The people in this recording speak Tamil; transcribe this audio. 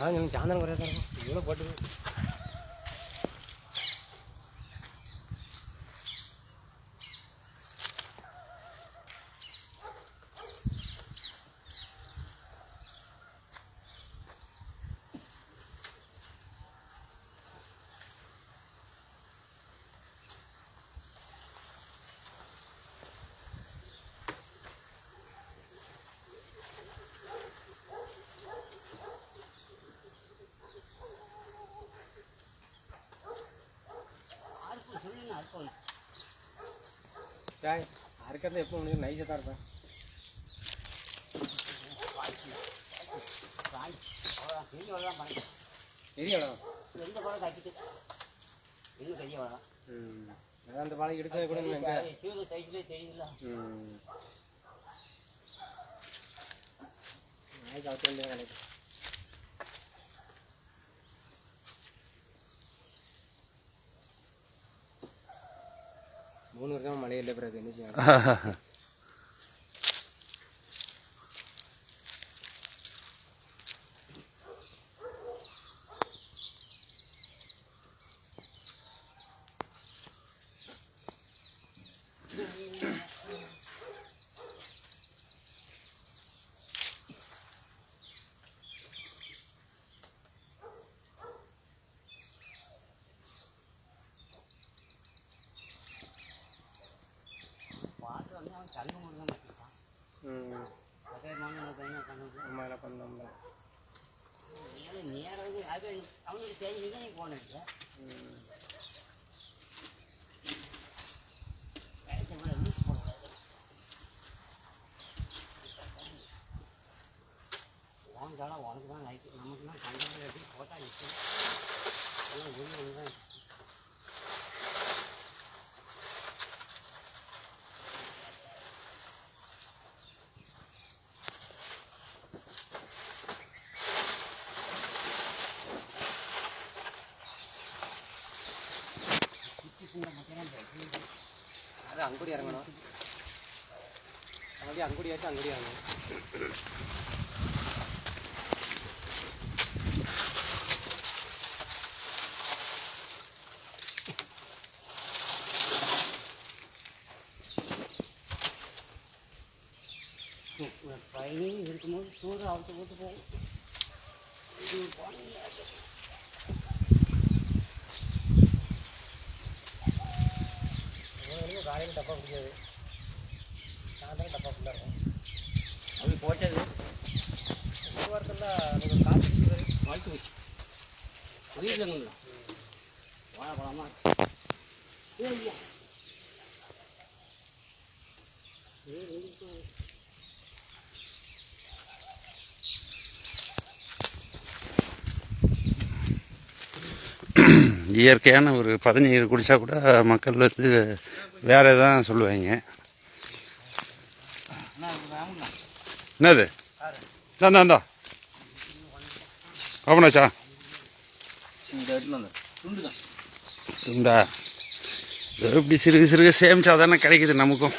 மழை சாயந்தரம் குறையாக தான் இருக்கும் இவ்வளோ போட்டு டாய் அறுக்கிறது எப்போ உனக்கு நைஸாக தான் இருப்பேன் பெரிய இடம் எந்த பழம் கட்டிட்டு இன்னும் பெரிய பழம் ம் அதான் அந்த பாலை எடுக்கிறது கூட எங்க சிறு சைஸ்லேயே தெரியுதுல்ல ம் நாய்க்கு அவத்து மூணு வருஷமா மழை இல்லை பிறகு என்ன செய்யணும்? பாட்டு வந்து அவன் கண்ணு மூணு தான் வச்சுருக்கான் ம் அதே மாதிரி பையனை கண்ணு அம்மா என்ன பண்ணோம்ல நேரம் வந்து அது அவனுக்கு தெரிஞ்சு தான் நீ போனேன் ம் வாங்கிட்டாலும் உனக்கு தான் லைட்டு நமக்கு தான் கண்டது எப்படி போட்டா நிற்கும் அது அங்குடி இறங்கணும். அப்படியே அங்குடி ஏற்று அங்குடி இறங்கணும். பயணம் இருக்கும்போது சூடு அவுத்து போட்டு போகும் காலையில் டப்பா பிடிக்காது சாயந்தரம் டப்பா ஃபுல்லாக இருக்கும். அப்படி போட்டது ஒரு வாரத்தில் நீங்கள் காசு வாழ்த்து வச்சு வீட்டில் வாழைப்பழமா ஐயா இயற்கையான ஒரு பதநீர் குடித்தா கூட மக்கள் வந்து வேறு எதாவது சொல்லுவாங்க. என்னது? இந்தா இந்தா பாபனாச்சா உண்டா ஏதோ இப்படி சிறுக சிறுக சேமிச்சா தானே கிடைக்குது நமக்கும்.